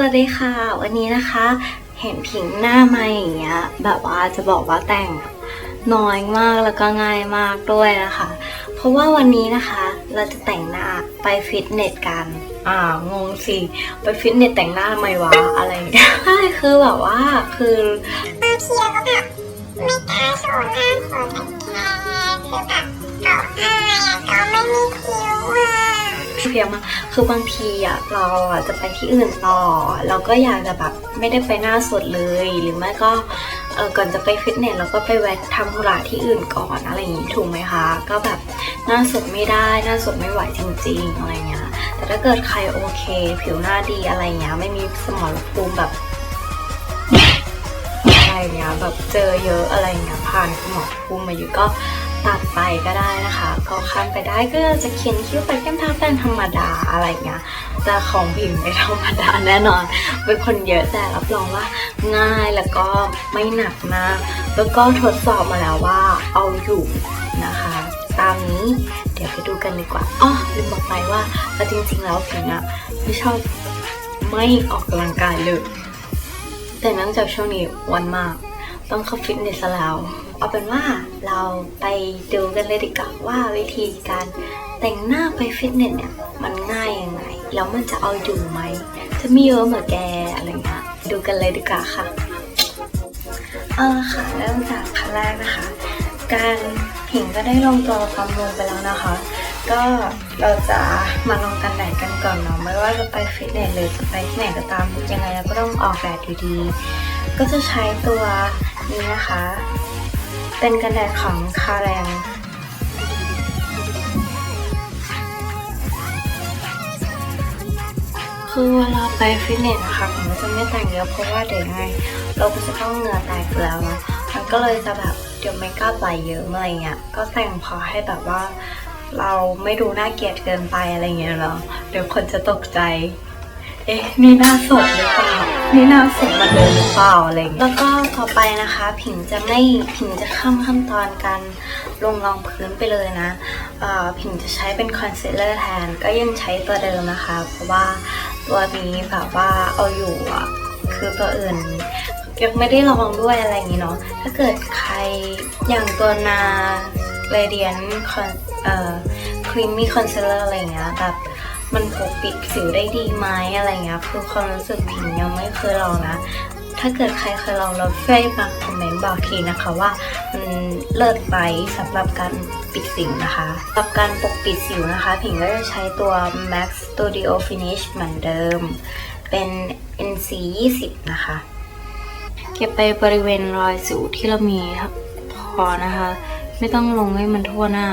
วัสดีค่ะ วันนี้นะคะ เห็นผิงหน้าใหม่อย่างเงี้ยแบบว่าจะบอกว่าแต่งน้อยมากแล้วก็ง่ายมากด้วยนะคะ เพราะว่าวันนี้นะคะ เราจะแต่งหน้าไปฟิตเนสกัน อ่างงสิไปฟิตเนสแต่งหน้าทำไมวะอะไรใช่คือแบบว่าคือบางทีเราก็แบบไม่กล้าโชว์หน้าคนแต่งแค่ คือแบบต่อหน้าอะก็ไม่มีคิ้วอะเพียงมาคือบางทีอะเราอะจะไปที่อื่นต่อ เราก็อยากจะแบบไม่ได้ไปหน้าสดเลย หรือไม่ก็เออก่อนจะไปฟิตเนสเราก็ไปแวะทำธุระที่อื่นก่อนอะไรอย่างนี้ถูกไหมคะ ก็แบบหน้าสดไม่ได้หน้าสดไม่ไหวจริงๆอะไรเงี้ยแต่ถ้าเกิดใครโอเค ผิวหน้าดีอะไรเงี้ยไม่มีสมรภูมิแบบอะไรเงี้ยแบบเจอเยอะอะไรเงี้ยผ่านสมองภูมิมาอยู่ก็ ตัดไปก็ได้นะคะ ก็ข้ามไปได้ก็จะเขียนคิ้วไปแก้มทาแป้งธรรมดาอะไรเงี้ยแต่ของพิมไม่ธรรมดาแน่นอน เป็นคนเยอะแต่รับรองว่าง่ายแล้วก็ไม่หนักมากแล้วก็ทดสอบมาแล้วว่าเอาอยู่นะคะ ตามนี้เดี๋ยวไปดูกันดีกว่าอ๋อลืมบอกไปว่าเอาจริงๆแล้วพิมอะไม่ชอบไม่ออกกำลังกายเลยแต่เนื่องจากช่วงนี้วันมาก ต้องเข้าฟิตเนสแล้ว เอาเป็นว่าเราไปดูกันเลยดีกว่าว่าวิธีการแต่งหน้าไปฟิตเนสเนี่ยมันง่ายยังไงแล้วมันจะเอาอยู่ไหม จะมีเยอะเหมือนแกอะไรเงี้ยดูกันเลยดีกว่าค่ะเอาละค่ะเริ่มจากขั้นแรกนะคะ การผิงก็ได้ลงตัวความลงไปแล้วนะคะ ก็เราจะมาลงกันแดดกันก่อนเนาะไม่ว่าจะไปฟิตเนสหรือจะไปที่ไหนก็ตามยังไงเราก็ต้องออกแดดอยู่ดี ก็จะใช้ตัวนี้นะคะ เป็นกันแดดของคาแรงคือเวลาไปฟิตเนสนะคะผมจะไม่แต่งเยอะเพราะว่าเดี๋ยวยังไงเราก็จะต้องเหงื่อแตกอยู่แล้วเนาะมันก็เลยจะแบบเดี๋ยวไม่กล้าไหลเยอะอะไรเงี้ยก็แต่งพอให้แบบว่า เราไม่ดูน่าเกลียดเกินไปอะไรเงี้ยเนาะเดี๋ยวคนจะตกใจ เอ๊ะนี่หน้าสดหรือเปล่า นี่หน้าสดมาเดิมหรือเปล่าอะไรอย่างเงี้ยแล้วก็ต่อไปนะคะ ผิงจะไม่ผิงจะข้ามขั้นตอนการลงรองพื้นไปเลยนะเอ่อผิงจะใช้เป็นคอนซีลเลอร์แทน ก็ยังใช้ตัวเดิมนะคะ เพราะว่าตัวนี้แบบว่าเอาอยู่อะคือตัวอื่นยังไม่ได้ลองด้วยอะไรอย่างงี้เนาะ ถ้าเกิดใครอย่างตัวนาเรเดียนคอนเอ่อครีมมี่คอนซีลเลอร์อะไรอย่างเงี้ยแบบ มันปกปิดสิวได้ดีไหมอะไรเงี้ยคือความรู้สึกผิงยังไม่เคยลองนะ ถ้าเกิดใครเคยลองเราช่วยมาคอมเมนต์บอกทีนะคะว่ามันเลิศไหมสำหรับการปิดสิวนะคะสำหรับการปกปิดสิวนะคะ ผิงก็จะใช้ตัว Max Studio Finish เหมือนเดิม เป็น NC 20นะคะ เก็บไปบริเวณรอยสิวที่เรามีพอนะคะ ไม่ต้องลงให้มันทั่วหน้า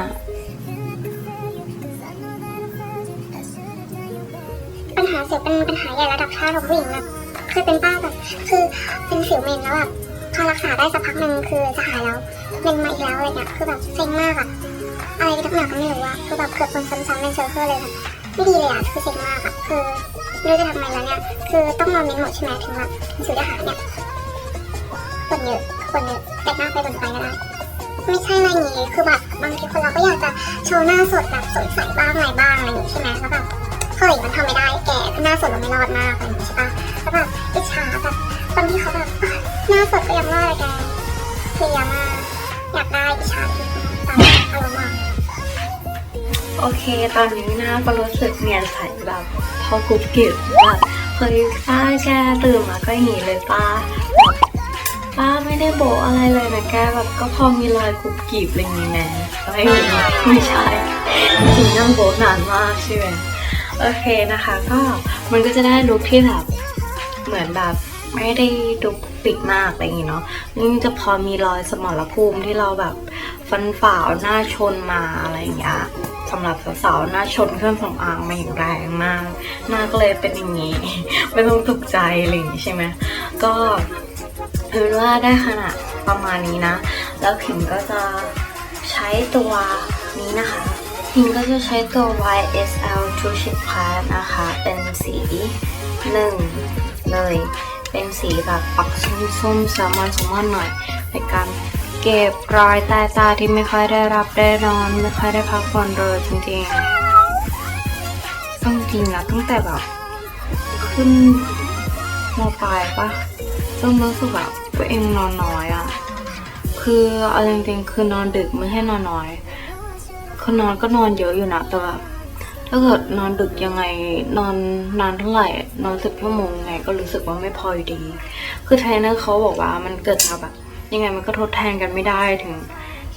สิวเป็นปัญหาใหญ่ระดับชาติของผู้หญิงแบบเคยเป็นป้าแบบคือเป็นสิวเมนแล้วแบบพอรักษาได้สักพักหนึ่งคือจะหายแล้วเมนมาอีกแล้วอะไรเงี้ยคือแบบเซ็งมากอะอะไรที่ทักหนาก็ไม่รู้อะคือแบบเกิดคนซ้ำๆเป็นเชื้อเพลิงเลยแบบไม่ดีเลยอะคือเซ็งมากอะคือไม่รู้จะทำไงแล้วเนี่ยคือต้องรอเมนหมดใช่ไหมถึงแบบสิวจะหายเนี่ยคนเยอะคนเยอะแต่หน้าไปบนไปก็ได้ไม่ใช่อะไรอย่างงี้คือแบบบางทีคนเราก็อยากจะโชว์หน้าสดแบบสดใสบ้างอะไรบ้างอะไรอย่างงี้ใช่ไหมแล้วแบบ เฮ้ยมันทำไม่ได้แกคือหน้าสดเราไม่รอดมากอะไรอย่างงี้ใช่ปะแล้วแบบอิจฉาแบบตอนที่เขาแบบเอ้ยหน้าสดก็ยังรอดแกเพลียมากอยากได้อิจฉาที่ตามอารมณ์มากโอเค ตอนนี้หน้าก็รู้สึกเนียนใสแบบพอกุบกิบแบบเฮ้ยป้าแกตื่นมาก็อย่างนี้เลยป้าแบบป้าไม่ได้โบะอะไรเลยนะแกแบบก็พอมีรอยกุบกิบอะไรอย่างนี้แน่อะไรอย่างงี้ไม่ใช่จริงๆนั่งโบะนานมากใช่ไหม โอเคนะคะก็มันก็จะได้ลุคที่แบบเหมือนแบบไม่ได้ดูปิดมากอะไรอย่างงี้เนาะนี่จะพอมีรอยสมรภูมิที่เราแบบฟันฝ่าหน้าชนมาอะไรอย่างเงี้ยสำหรับสาวๆหน้าชนเครื่องสำอางมาอย่างแรงมาก หน้าก็เลยเป็นอย่างนี้ ไม่ต้องตกใจอะไรอย่างนี้ใช่ไหมก็คือว่าได้ขนาดประมาณนี้นะ แล้วผิงก็จะใช้ตัวนี้นะคะ พิงก็จะใช้ตัว YSL True Ship Class นะคะ เป็นสีหนึ่งเลย เป็นสีแบบปักส้มๆแซลมอนแซลมอนหน่อยในการเก็บรอยใต้ตาที่ไม่ค่อยได้รับได้นอน ไม่ค่อยได้พักผ่อนเลยจริงๆต้องจริงนะตั้งแต่แบบ ขึ้นมปลายปะเริ่มรู้สึกแบบตัวเองนอนน้อยอะคือเอาจริงๆคือนอนดึกไม่ใช่นอนน้อย คือนอนก็นอนเยอะอยู่นะแต่แบบถ้าเกิดนอนดึกยังไงนอนนานเท่าไหร่ นอนสิบชั่วโมงไงก็รู้สึกว่าไม่พออยู่ดี คือเทรนเนอร์เขาบอกว่ามันเกิดจากแบบ ยังไงมันก็ทดแทนกันไม่ได้ถึง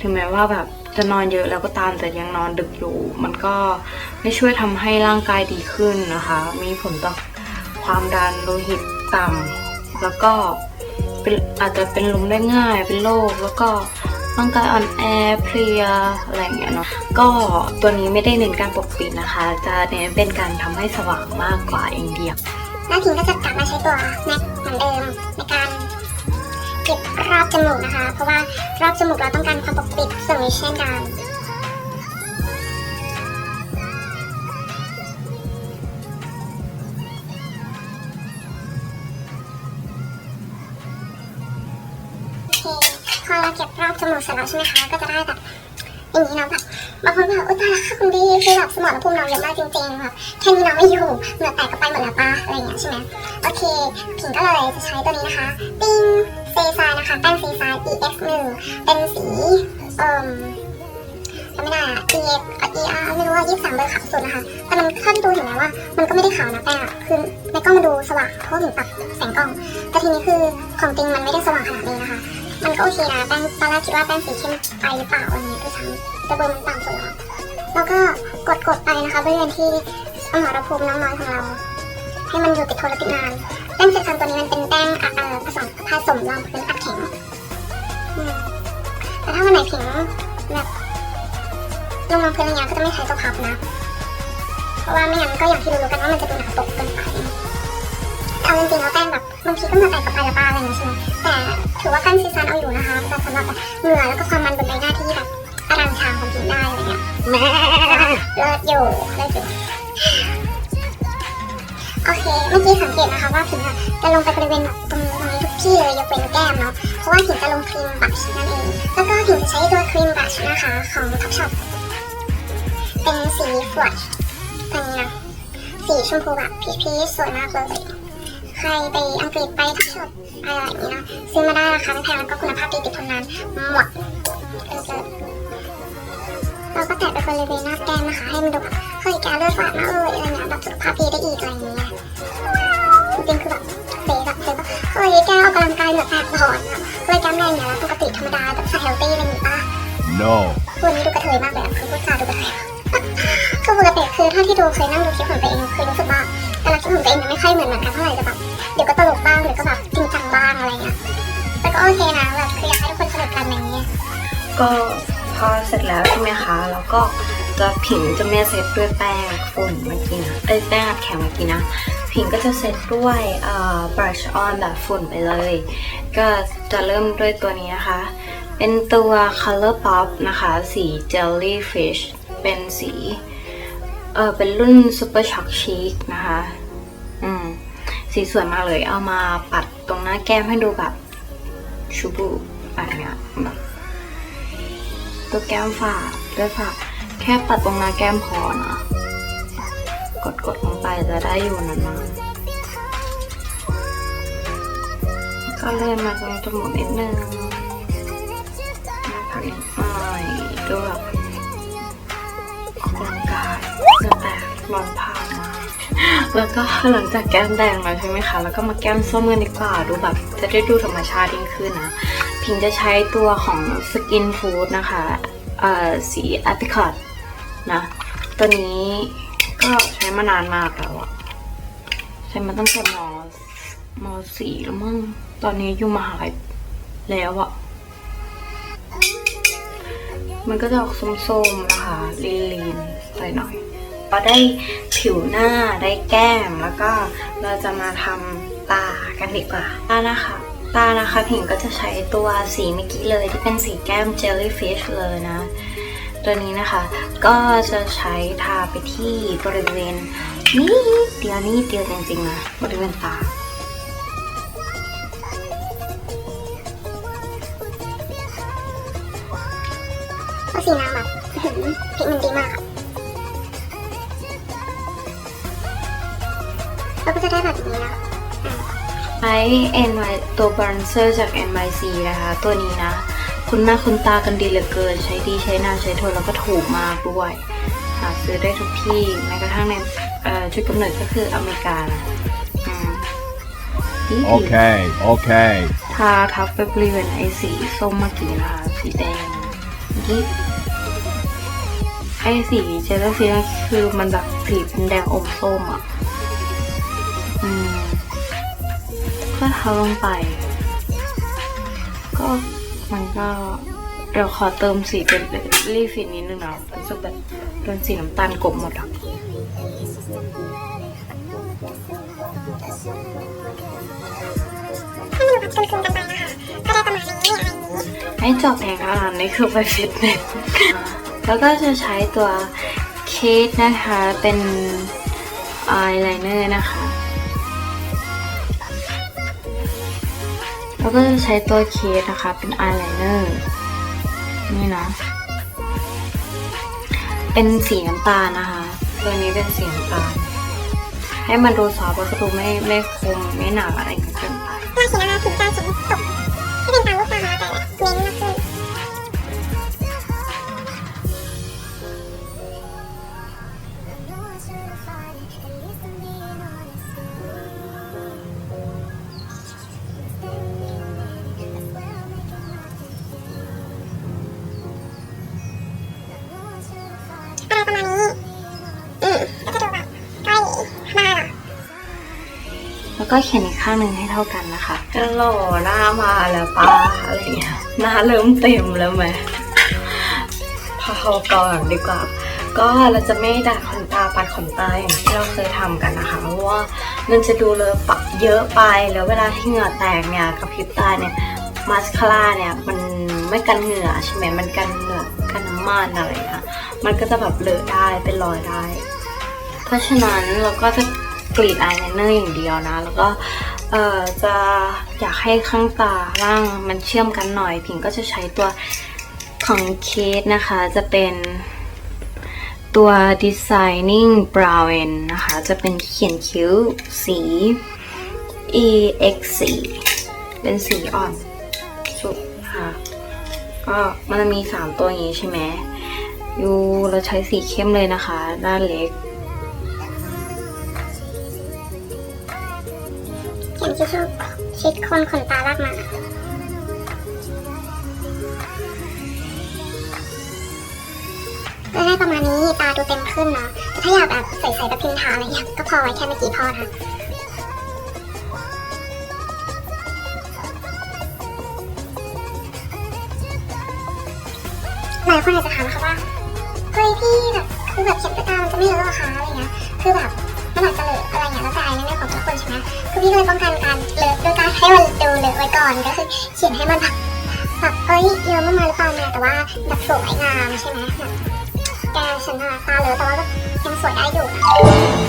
ถึงแม้ว่าแบบจะนอนเยอะแล้วก็ตามแต่ยังนอนดึกอยู่ มันก็ไม่ช่วยทำให้ร่างกายดีขึ้นนะคะ มีผลต่อความดันโลหิตต่ำแล้วก็เป็นอาจจะเป็นลมได้ง่ายเป็นโรคแล้วก็ ร่างกายอ่อนแอเพลียอะไรอย่างเงี้ยเนาะก็ตัวนี้ไม่ได้เน้นการปกปิดนะคะ จะเน้นเป็นการทำให้สว่างมากกว่าเองเดียวหน้าพิงก็จะกลับมาใช้ตัวแม็กเหมือนเดิมในการเก็บรอบจมูกนะคะ เพราะว่ารอบจมูกเราต้องการความปกปิดส่วนนี้เช่นกัน อเราเก็บรอบจมูกเสร็จแล้วใช่ไหมคะก็จะได้แบบอย่างนี้เนาะแบบบางคนแบบอุ้ยตายล้วค่ะคุณดีคือแบบสมองภูมิเราเยอะมากจริงๆแบบแค่นี้เราไม่อยู่เหงื่อแตกก็ไปหมดแล้วป้าอะไรอย่างเงี้ยใช่ไหมโอเคผิงก็เลยจะใช้ตัวนี้นะคะติ้งเซซายนะคะแป้งเซซาย EX1 เป็นสีเอ่มจำไม่ได้อะ EX อะ ER ไม่รู้ว่า23เบอร์ขาวสุดนะคะแต่มันเข้าที่ดูเห็นไหมว่า มันก็ไม่ได้ขาวนะแป้งอะคือในกล้องมันดูสว่างเพราะว่าผิงปรับแสงกล้องแต่ทีนี้คือของจริงมันไม่ได้สว่างขนาดนี้นะคะ มันก็โอเคนะแป้งตอนแรกคิดว่าแป้งสีเข้มไปหรือเปล่าอะไรเงี้ยด้วยซ้ำแต่เบอร์มันต่ำสุดแล้วแล้วก็กดกดๆไปนะคะบริเวณที่สมรภูมิน้อยๆของเรา ให้มันอยู่ติดทนและติดนานแป้งเซซันตัวนี้มันเป็นแป้งผสมผสมรองพื้นอัดแข็งแต่ถ้าวันไหนผิงแบบลงรองพื้นอะไรเงี้ยก็จะไม่ใช้ตัวพับนะ เพราะว่าไม่งั้นก็อย่างที่รู้ๆกันว่ามันจะดูหนักปกเกินไปแต่เอาจริงๆแล้วแป้งแบบ บางทีก็เหงื่อแตกกับปลายละปลาอะไรอย่างเงี้ยใช่ไหมแต่ถือว่าแป้งซีซันเอาอยู่นะคะแต่สำหรับแบบเหงื่อแล้วก็ความมันบนใบหน้าที่แบบอรังชางของผิวได้อะไรเงี้ยแม่เลิศอยู่เลิศอยู่โอเคเมื่อกี้สังเกตนะคะว่าผิงอะจะลงไปบริเวณแบบตรงตรงนี้ทุกที่เลยยกเว้นแก้มเนาะเพราะว่าผิงจะลงครีมบัชนั่นเอง แล้วก็ผิงจะใช้ตัวครีมบัชนะคะของท็อปช็อปเป็นสีฟลัชอันนี้นะสีชมพูแบบพีชๆสวยมากเลย ใครไปอังกฤษไปท็อปช็อปอะไรอย่างนี้นะซื้อมาได้ราคาไม่แพงแล้วก็คุณภาพดีติดทนนานหมดเออเราก็แตะไปบริเวณหน้าแก้มนะคะให้มันดูแบบเฮ้ยแกเลือดฝาดนะเอ้ยอะไรเงี้ยแบบสุขภาพดีได้อีกอะไรอย่างเงี้ยจริงๆคือแบบเป๊ะแบบเป๊ะแบบเฮ้ยแกออกกำลังกายเหนือแตกถอนอะเฮ้ยแกแม่งเนี่ยแล้วปกติธรรมดาแบบใส่เฮลตี้อะไรอย่างงี้ปะ No. วันนี้ดูกระเทยมากเลยอะคือพูดจาดูกระเทยคือปกติคือถ้าที่ดูเคยนั่งดูคลิปของตัวเองคือรู้สึกว่าแต่ละคลิปของตัวเองมันไม่ค่อยเหมือนเหมือนกันเท่าไหร่จะแบบ เดี๋ยวก็ตลกบ้างเดี๋ยวก็แบบจริงจังบ้างอะไรเงี้ยแต่ก็โอเคนะแบบคืออยากให้ทุกคนสนุกกันอะไรเงี้ยก็พอเสร็จแล้วใช่ไหมคะ แล้วก็จะผิงจะไม่เซตด้วยแป้งฝุ่นเมื่อกี้นะเอ้แป้งอัดแข็งเมื่อกี้นะ ผิงก็จะเซตด้วยเอ่อ brush on แบบฝุ่นไปเลย ก็จะเริ่มด้วยตัวนี้นะคะ เป็นตัว color pop นะคะ สี jellyfish เป็นสี เออเป็นรุ่น super shock chic นะคะ สีสวยมากเลย เอามาปัดตรงหน้าแก้มให้ดูแบบชูบูอะไรเงี้ยแบบตัวแก้มฝาดด้วยค่ะแค่ปัดตรงหน้าแก้มพอนะ กดกดลงไปจะได้อยู่นานๆก็เลื่อนมาตรงจมูกนิดนึงมาพักนิดหน่อยดูแบบออกกำลังกายจะแตกร้อนผ่า แล้วก็หลังจากแก้มแดงแล้วใช่ไหมคะ แล้วก็มาแก้มส้มกันดีกว่า ดูแบบจะได้ดูธรรมชาติยิ่งขึ้นนะ พิงจะใช้ตัวของ Skin Food นะคะเอ่อสี Apricot นะ ตัวนี้ก็ใช้มานานมากแล้วอะใช้มาตั้งแต่มมสี่แล้วมั้ง ตอนนี้อยู่มหาลัยแล้วอะมันก็จะออกส้มๆนะคะลีนๆใส่หน่อย พอได้ผิวหน้าได้แก้มแล้วก็เราจะมาทำตากันดีกว่าตานะคะตานะคะผิงก็จะใช้ตัวสีเมื่อกี้เลยที่เป็นสีแก้ม jellyfish เลยนะ ตัวนี้นะคะก็จะใช้ทาไปที่บริเวณนี่เดียวนี่เดียวจริงๆนะบริเวณตา จะได้แบบนี้นะอะใช้ NY ตัวบรันเซอร์จาก NYC นะคะ ตัวนี้นะ คุณหน้าคุณตากันดีเหลือเกิน ใช้ดีใช้นานใช้ทนแล้วก็ถูกมากด้วยหาซื้อได้ทุกที่แม้กระทั่งในเอ่อจุดกำเนิดก็คืออเมริกานะอืมดีดี Okay, okay. ทาทับไปบริเวณไอ้สีส้มเมื่อกี้นะคะสีแดงเมื่อกี้ไอ้สีเจลล์สีนั่นคือมันแบบสีเป็นแดงอมส้มอะ ก็ทาลงไป ก็มันก็เดี๋ยวขอเติมสีเป็นรีฟินนิดนึงนะรู้สึกแบบเป็นสีน้ำตาลกลบหมดอะไปนะคะก็ได้ประมาณนี้อะไรอย่างนี้ให้จบเองค่ะนี่คือไปฟิตเนสแล้วก็จะใช้ตัวเคสนะคะ เป็นอายไลเนอร์นะคะ เราก็จะใช้ตัวเคสนะคะ เป็นอายไลเนอร์นี่นะ เป็นสีน้ำตาลนะคะ ตัวนี้เป็นสีน้ำตาล ให้มันดูซอฟต์วัสดุไม่ไม่คมไม่หนาอะไรเกินไป แล้วก็เขียนอีกข้างหนึ่งให้เท่ากันนะคะฮัลโหลหน้ามาแล้วป้าอะไรเงี้ยหน้าเริ่มเต็มแล้วไหมพอเขาก่อนดีกว่า ก็เราจะไม่ดัดขนตาปัดขนตาอย่างที่เราเคยทำกันนะคะเพราะว่ามันจะดูเลอะปะเยอะไปแล้วเวลาที่เหงื่อแตกเนี่ยกับพริบตาเนี่ยมาสคาร่าเนี่ยมันไม่กันเหงื่อใช่ไหมมันกันเหงื่อกันน้ำมันอะไรค่ะมันก็จะแบบเลอะได้เป็นรอยได้ เพราะฉะนั้นเราก็จะ กรีดอายไลเนอร์อย่างเดียวนะ แล้วก็เอ่อจะอยากให้ข้างตาล่างมันเชื่อมกันหน่อย ผิงก็จะใช้ตัวของเคสนะคะ จะเป็นตัว Designing Brown นะคะ จะเป็นเขียนคิ้วสี EX4 เป็นสีอ่อนสุดค่ะก็มันจะมี 3 ตัวอย่างนี้ใช่ไหมยูเราใช้สีเข้มเลยนะคะ ด้านเล็ก เขียนคิ้วชิดคนขนตาลากมาก็ได้ประมาณนี้ตาดูเต็มขึ้นเนาะแต่ถ้าอยากแบบใส่ๆแบบพิมพ์ทาอะไรเงี้ยก็พอไว้แค่ไม่กี่พอนะหลายคนอาจจะถามค่ะว่าเฮ้ยพี่แบบ ป้องกันการเลอะด้วยการให้มันดูเลอะไว้ก่อนก็คือเขียนให้มันแบบแบบเอ้ยเยอะมากมาหรือเปล่าเนี่ยแต่ว่าแบบสวยงามใช่ไหมแบบแกฉันอะตาเลอะแต่ว่าก็ยังสวยได้อยู่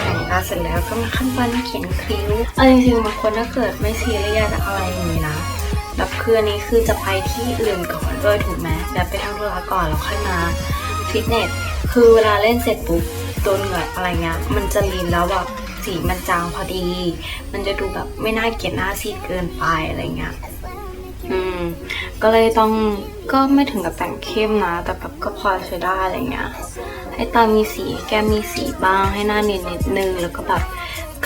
แต่งตาเสร็จแล้วก็มาขั้นตอนเขียนคิ้วเอาจริงๆบางคนถ้าเกิดไม่ซีเรียสอะไรอย่างนี้นะแบบคืออันนี้คือจะไปที่อื่นก่อนด้วยถูกไหมแบบไปทำธุระก่อนแล้วค่อยมาฟิตเนสคือเวลาเล่นเสร็จปุ๊บโดนเหงื่ออะไรเงี้ยมันจะลีนแล้วแบบ สีมันจางพอดี มันจะดูแบบไม่น่าเกลียดหน้าซีดเกินไปอะไรเงี้ยอืม ก็เลยต้องก็ไม่ถึงกับแต่งเข้มนะ แต่แบบก็พอใช้ได้อะไรเงี้ย ให้ตามีสีแก้มมีสีบ้าง ให้หน้าเนียนนิดนึง แล้วก็แบบ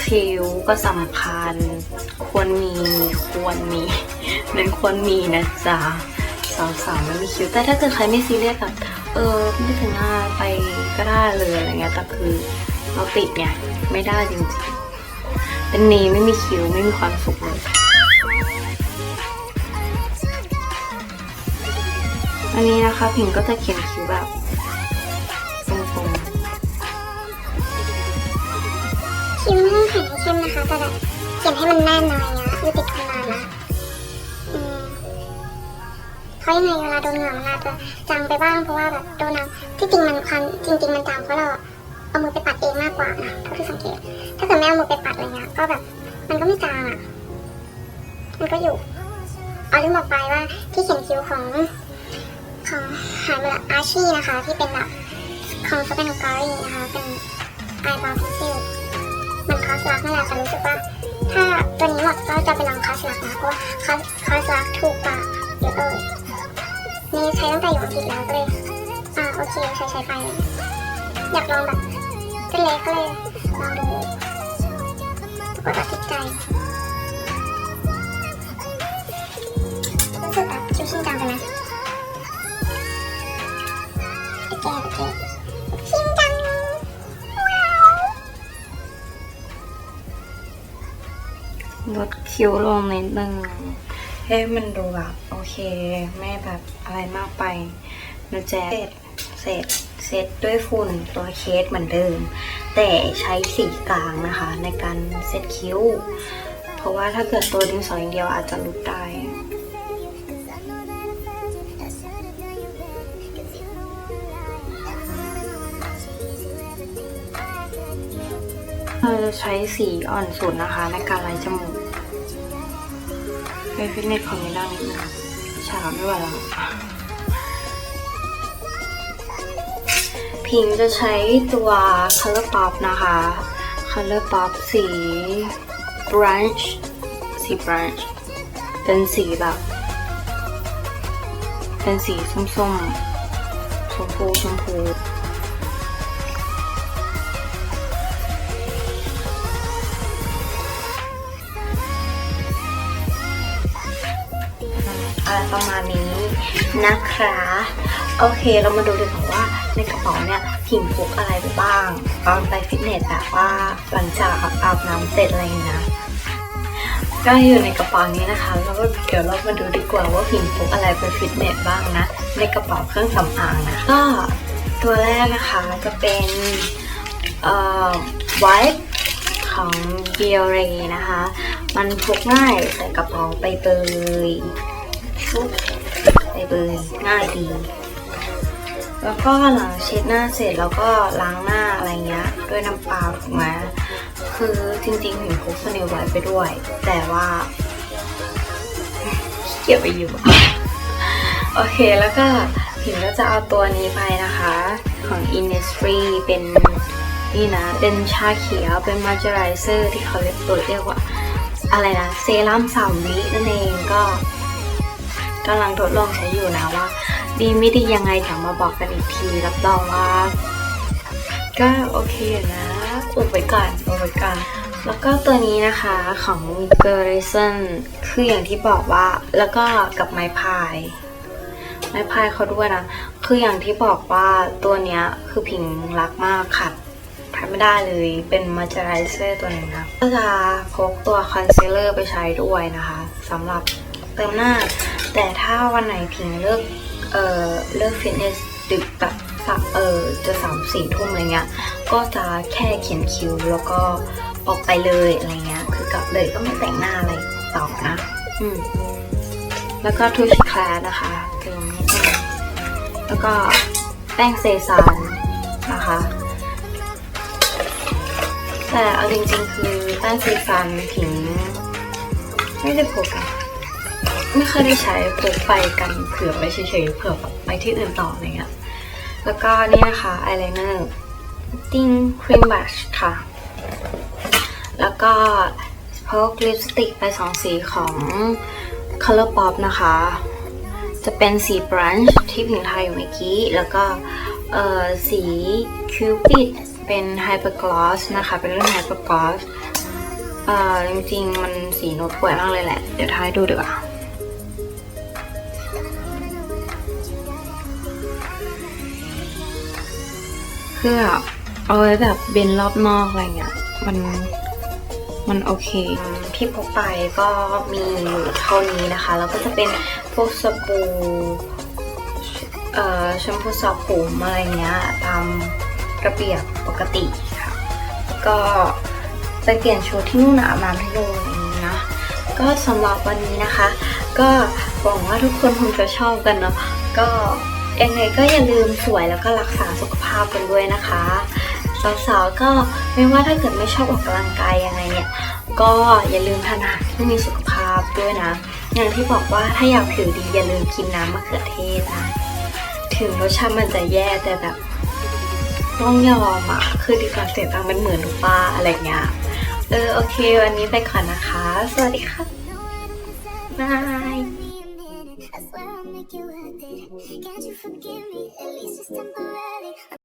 คิ้วก็สำคัญ ควรมีควรมีเน้นควรมีนะจ๊ะสาวๆไม่มีคิ้ว แต่ถ้าเกิดใครไม่ซีเรียสแบบเออไม่ถึงหน้าไปก็ได้เลยอะไรเงี้ยแต่คือ เราติดเนี่ยไม่ได้จริงๆเป็นนีไม่มีคิ้วไม่มีความสุขเลยอันนี้นะคะผิงก็จะเขียนคิ้วแบบตรงๆคิ้วไม่ต้องเขียนให้เข้มนะคะแต่แบบเขียนให้มันแน่นอะไรเงี้ยคือติดทนนานนะอืมเพราะยังไงเวลาโดนเหงื่อมันอาจจะจางไปบ้างเพราะว่าแบบโดนน้ำที่จริงมันความจริง ๆ มันจางเพราะเรา เอามือไปปัดเองมากกว่านะเท่าที่สังเกต ถ้าเกิดไม่เอามือไปปัดอะไรเงี้ยก็แบบมันก็ไม่จางอะ มันก็อยู่เอาลืมบอกไปว่าที่เขียนคิ้วของของหายเวลาอาชีนะคะ ที่เป็นแบบของสเปนการีนะคะ เป็นไอบาร์เพนซิลมันคาสลักนั่นแหละแต่รู้สึกว่า ถ้าตัวนี้หมดก็จะไปลองคาสลักนะเพราะว่าคาคาสลักถูกกว่าเยอะเลยนี่ใช้ตั้งแต่อยู่อังกฤษแล้วก็เลยอ่าโอเคใช้ใช้ไปอยากลองแบบ เส้นเล็กก็เลยลองดูปรากฏติดใจรู้สึกแบบชิวชินจังไปไหมโอเคโอเคชินจังว้าวลดคิ้วลงนิดนึงให้มันดูแบบโอเค ไม่แบบอะไรมากไปนูแจเสร็จเสร็จ เซตด้วยฝุ่นตัวเคสเหมือนเดิม แต่ใช้สีกลางนะคะ ในการเซตคิ้ว เพราะว่าถ้าเกิดตัวดินสออย่างเดียวอาจจะหลุดได้เราจะใช้สีอ่อนสุดนะคะ ในการไล่จมูกเป็นฟิตเนสของมิลานนิดนึงฉาไม่ไหวแล้ว พิงจะใช้ตัว Color Pop นะคะ Color Pop สี Brunch สี Brunch เป็นสีแบบ เป็นสีส้มๆชมพูชมพู อะไรประมาณนี้นะคะ โอเคเรามาดูดีกว่าว่าในกระเป๋าเนี่ยพิมพกอะไรไปบ้าง ตอนไปฟิตเนสแบบว่าหลังจากอาบน้ำเสร็จอะไรอย่างเงี้ยนะก็อยู่ในกระเป๋านี้นะคะแล้วก็เดี๋ยวเรามาดูดีกว่าว่าพิมพกอะไรไปฟิตเนสบ้างนะ ในกระเป๋าเครื่องสำอางนะก็ตัวแรกนะคะจะเป็นเอ่อไวท์ของเบียร์นะคะ มันพกง่ายใส่กระเป๋าไปเตย ชุบไปเบยง่ายดี แล้วก็หลังเช็ดหน้าเสร็จแล้วก็ล้างหน้าอะไรเงี้ย ด้วยน้ำเปล่าถูกไหมคือจริงๆเห็นพกสเนลไว้ไปด้วย แต่ว่าเกียจไปอยู่โอเคแล้วก็ผิงก็จะเอาตัวนี้ไปนะคะ ของ Innisfree เป็นนี่นะ เป็นชาเขียวเป็นม o เจอไรเซอร์ที่เขาเรียกตัวเรียกว่า อะไรนะ เซรั่มสามวินั่นเองก็ กำลังทดลองใช้อยู่นะว่า ดีไม่ดียังไงเดี๋ยวมาบอกกันอีกทีรับรองว่า ก็โอเคอยู่นะอุบไว้ก่อนอุบไว้ก่อนแล้วก็ตัวนี้นะคะของ g e r i s o n คืออย่างที่บอกว่าแล้วก็กับไม้พาย ไม้พายเขาด้วยนะ คืออย่างที่บอกว่าตัวเนี้ยคือผิงรักมากค่ะทำไม่ได้เลยเป็นม o เจอไรเซอร์ตัวหนึงนะก็จะพกตัวคอนซีลเลอร์ไปใช้ด้วยนะคะสำหรับเติมหน้า แต่ถ้าวันไหนพิงเลิกเอ่อเลิกฟิตเนสดึกแบบสักเออจะสามสี่ทุ่มอะไรเงี้ย ก็จะแค่เขียนคิ้วแล้วก็ออกไปเลยอะไรเงี้ย คือกลับเลยก็ไม่แต่งหน้าอะไรต่อนะ อืม แล้วก็ทูชแคลร์นะคะเติมนิดนึงแล้วก็แป้งเซซานนะคะ แต่เอาจริงๆคือแป้งเซซานผิงไม่ได้พกอะ ไม่เคยได้ใช้พกไปกันเผื่อไว้เฉยๆเผื่อแบบไปที่อื่นต่ออะไรเงี้ยแล้วก็นี่นะคะอายไลเนอร์ติ้งครีมบัชค่ะ แล้วก็พกลิปสติกไปสองสีของ Color Pop นะคะ จะเป็นสี Brunch ที่พิงทายอยู่เมื่อกี้ แล้วก็เอ่อสี Cupid เป็น Hyper Gloss นะคะ เป็นรุ่น Hyper Gloss เอ่อจริงๆ มันสีโน้ตป่วยมากเลยแหละ เดี๋ยวทายดูดีกว่า เพื่อเอาไว้แบบเบนรอบนอกอะไรเงี้ยมันมันโอเคที่พกไปก็มีอยู่เท่านี้นะคะ แล้วก็จะเป็นพวกสบู่เอ่อแชมพูสระผมอะไรเงี้ยตามระเบียบปกติค่ะ ก็ไปเปลี่ยนชุดที่นู่นอาบน้ำที่นู่นอย่างนี้นะก็สำหรับวันนี้นะคะ ก็หวังว่าทุกคนคงจะชอบกันเนาะก็ ยังไงก็อย่าลืมสวยแล้วก็รักษาสุขภาพกันด้วยนะคะสาวๆก็ไม่ว่าถ้าเกิดไม่ชอบออกกำลังกายยังไงเนี่ยก็อย่าลืมทานอาหาที่มีสุขภาพด้วยนะ อย่างที่บอกว่าถ้าอยากผิวดีอย่าลืมกินน้ำมะเขือเทศนะถึงรสชาติมันจะแย่แต่แบบต้องยอมอะคือดีกว่าเสียตังค์เป็นหมือนป้าอะไรเงี้ยเออโอเค วันนี้ไปก่อนนะคะ สวัสดีค่ะบาย swear I'll make you worth it. Can't you forgive me? At least just temporarily.